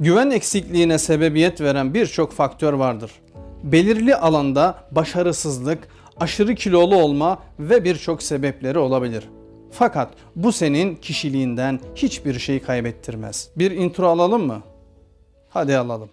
Güven eksikliğine sebebiyet veren birçok faktör vardır. Belirli alanda başarısızlık, aşırı kilolu olma ve birçok sebepleri olabilir. Fakat bu senin kişiliğinden hiçbir şey kaybettirmez. Bir intro alalım mı? Hadi alalım.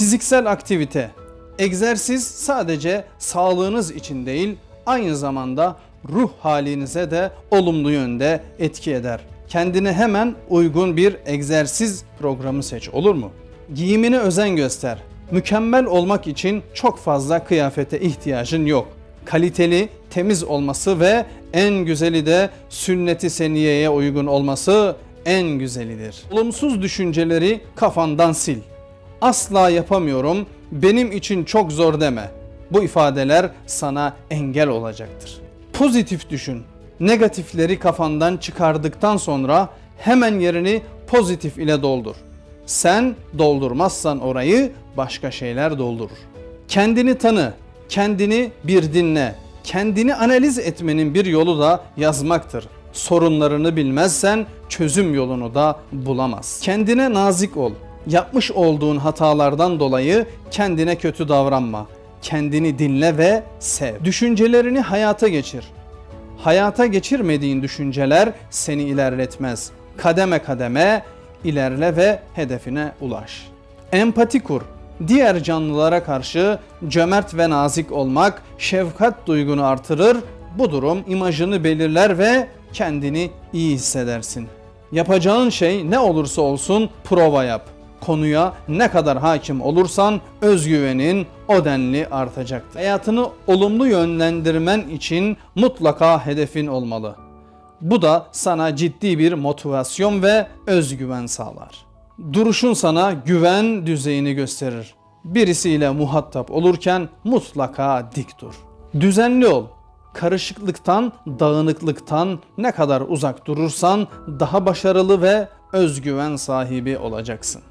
Fiziksel aktivite. Egzersiz sadece sağlığınız için değil, aynı zamanda ruh halinize de olumlu yönde etki eder. Kendine hemen uygun bir egzersiz programı seç olur mu? Giyimine özen göster. Mükemmel olmak için çok fazla kıyafete ihtiyacın yok. Kaliteli, temiz olması ve en güzeli de sünneti seniyeye uygun olması en güzelidir. Olumsuz düşünceleri kafandan sil asla yapamıyorum, benim için çok zor deme. Bu ifadeler sana engel olacaktır. Pozitif düşün. Negatifleri kafandan çıkardıktan sonra hemen yerini pozitif ile doldur. Sen doldurmazsan orayı başka şeyler doldurur. Kendini tanı, kendini bir dinle. Kendini analiz etmenin bir yolu da yazmaktır. Sorunlarını bilmezsen çözüm yolunu da bulamaz. Kendine nazik ol. Yapmış olduğun hatalardan dolayı kendine kötü davranma. Kendini dinle ve sev. Düşüncelerini hayata geçir. Hayata geçirmediğin düşünceler seni ilerletmez. Kademe kademe ilerle ve hedefine ulaş. Empati kur. Diğer canlılara karşı cömert ve nazik olmak şefkat duygunu artırır. Bu durum imajını belirler ve kendini iyi hissedersin. Yapacağın şey ne olursa olsun prova yap. Konuya ne kadar hakim olursan özgüvenin o denli artacaktır. Hayatını olumlu yönlendirmen için mutlaka hedefin olmalı. Bu da sana ciddi bir motivasyon ve özgüven sağlar. Duruşun sana güven düzeyini gösterir. Birisiyle muhatap olurken mutlaka dik dur. Düzenli ol. Karışıklıktan, dağınıklıktan ne kadar uzak durursan daha başarılı ve özgüven sahibi olacaksın.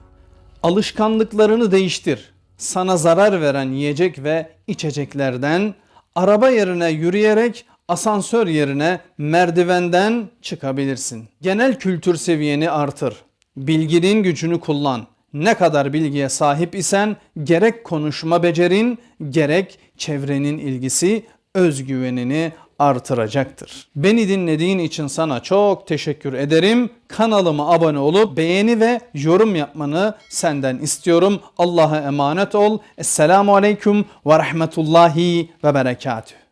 Alışkanlıklarını değiştir. Sana zarar veren yiyecek ve içeceklerden araba yerine yürüyerek asansör yerine merdivenden çıkabilirsin. Genel kültür seviyeni artır. Bilginin gücünü kullan. Ne kadar bilgiye sahip isen gerek konuşma becerin gerek çevrenin ilgisi özgüvenini artıracaktır. Beni dinlediğin için sana çok teşekkür ederim. Kanalıma abone olup beğeni ve yorum yapmanı senden istiyorum. Allah'a emanet ol. Esselamu aleyküm ve rahmetullahi ve berekatüh.